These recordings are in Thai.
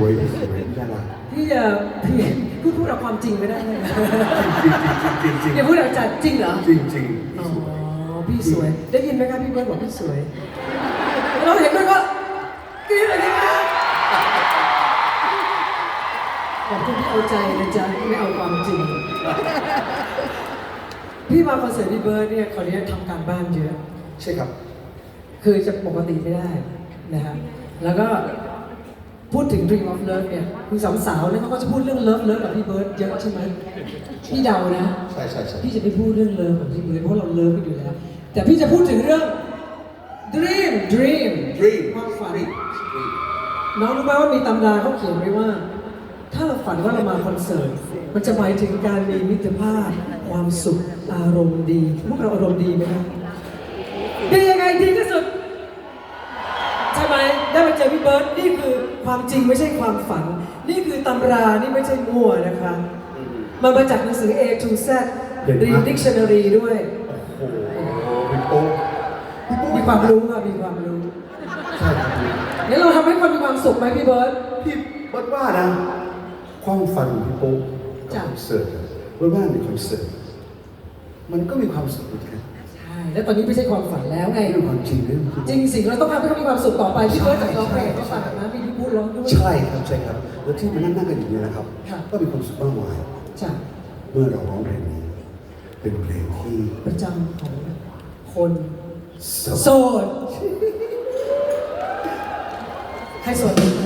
สวยที่สวยน่ารักพี่จะพี่พูดพูดเอาความจริงไม่ได้เลยจริงจริงจริงจริงอย่าพูดเอาจากจริงเหรอจริงจริงอ๋อพี่สวย ได้ยินไหมครับพี่เบิร์ดบอกพี่สวย เราเห็นด้วยก็กรี๊ดเลยนะคะขอบคุณที่เอาใจนะจ๊ะไม่เอาความจริง พี่มาคอนเสิร์ตพี่เบิร์ดเนี่ยขออนุญาตทำการบ้านเยอะ ใช่ครับ คือจะปกติไม่ได้นะฮะแล้วก็ พูดถึง Dream of Love เนี่ยคุณสาวๆเนี่ยเขาก็จะพูดเรื่องเลิฟเลิฟกับพี่เบิร์ดเยอะใช่ไหมพี่เดานะ ใช่ใช่ใช่พี่จะไม่พูดเรื่องเลิฟกับพี่เบิร์ดเพราะเราเลิฟกันอยู่แล้ว แต่พี่จะพูดถึงเรื่อง Dream Dream ดรีมความฝันน้องรู้ไหมว่ามีตำราเขาเขียนไว้ว่า ถ้าเราฝันว่าเรามาคอนเสิร์ต มันจะหมายถึงการมีมิตรภาพ ความสุข อารมณ์ดี พวกเราอารมณ์ดีไหมครับดียังไงดีที่สุด ใช่ไหมได้มา เจอพี่เบิร์ตนี่คือความจริงไม่ใช่ความฝัน นี่คือตำรานี่ไม่ใช่มั่วนะคะ มันมาจากหนังสือ A to Z Dream Dictionary ด้วย โอ้โหพี่โป๊ะพี่โป๊ะมีความรู้ค่ะมีความรู้ใช่ครับงั้นเราทำให้คนมีความสุขไหมพี่เบิร์ต พี่เบิร์ดว่านะ ความฝันของพี่โป๊ะกับจ้ะ คอนเสิร์ตเบิร์ดว่าในคอนเสิร์ตมันก็มีความสุขเหมือนกันใช่ แล้วตอนนี้ไม่ใช่ความฝันแล้วไง เรื่องความจริงเรื่องจริงสิเราต้องทำให้เขามีความสุขต่อไปพี่เบิร์ตจากร้องเพลงเขาฝากนะมีพี่พูดร้องด้วย ใช่ครับใช่ครับแล้วที่มานั่งนั่งกันอยู่เนี่ยนะครับ ค่ะ ก็มีความสุขมากมายจ้ะเมื่อเราร้องเพลงนี้ เป็นเพลงที่ประจำของคนโสโสดใครโสดพี่รัก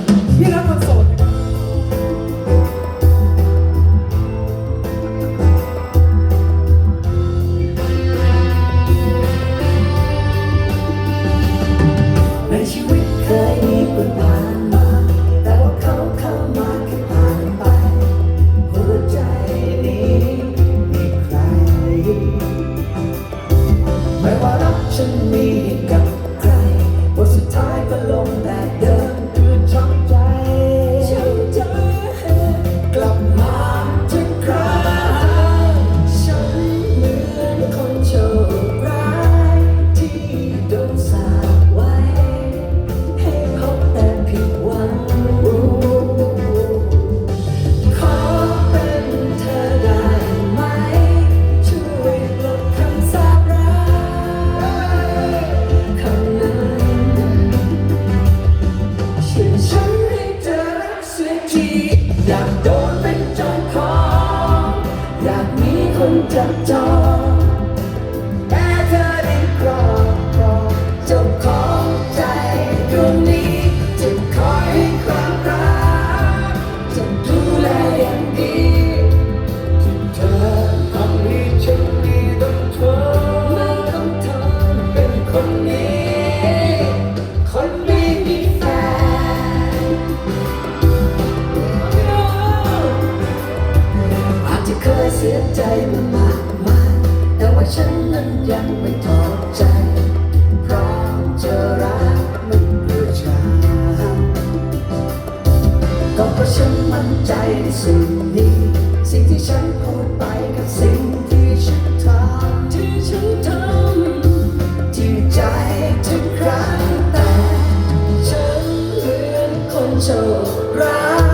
ฉันพูดไปกับสิ่งที่ฉันทำที่ฉันทำที่ใจทุกครั้งแต่ฉันเหมือนคนโชคร้า